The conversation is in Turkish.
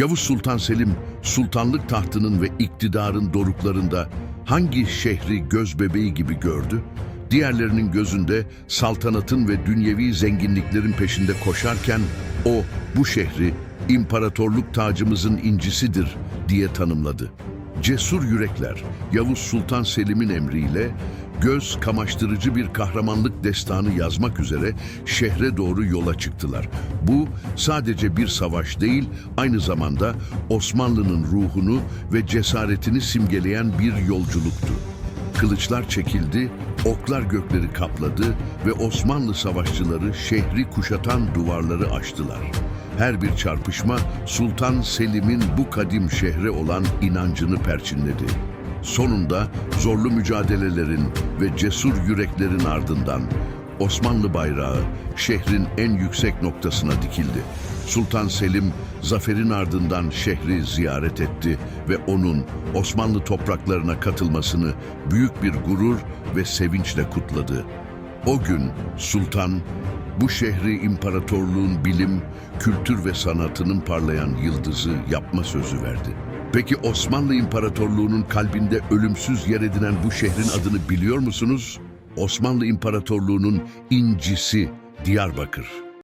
Yavuz Sultan Selim, sultanlık tahtının ve iktidarın doruklarında hangi şehri göz bebeği gibi gördü? Diğerlerinin gözünde saltanatın ve dünyevi zenginliklerin peşinde koşarken o bu şehri imparatorluk tacımızın incisidir diye tanımladı. Cesur yürekler Yavuz Sultan Selim'in emriyle göz kamaştırıcı bir kahramanlık destanı yazmak üzere şehre doğru yola çıktılar. Bu sadece bir savaş değil, aynı zamanda Osmanlı'nın ruhunu ve cesaretini simgeleyen bir yolculuktu. Kılıçlar çekildi, oklar gökleri kapladı ve Osmanlı savaşçıları şehri kuşatan duvarları aştılar. Her bir çarpışma Sultan Selim'in bu kadim şehre olan inancını perçinledi. Sonunda zorlu mücadelelerin ve cesur yüreklerin ardından Osmanlı bayrağı şehrin en yüksek noktasına dikildi. Sultan Selim zaferin ardından şehri ziyaret etti ve onun Osmanlı topraklarına katılmasını büyük bir gurur ve sevinçle kutladı. O gün sultan bu şehri imparatorluğun bilim, kültür ve sanatının parlayan yıldızı yapma sözü verdi. Peki Osmanlı İmparatorluğu'nun kalbinde ölümsüz yer edinen bu şehrin adını biliyor musunuz? Osmanlı İmparatorluğu'nun incisi Diyarbakır.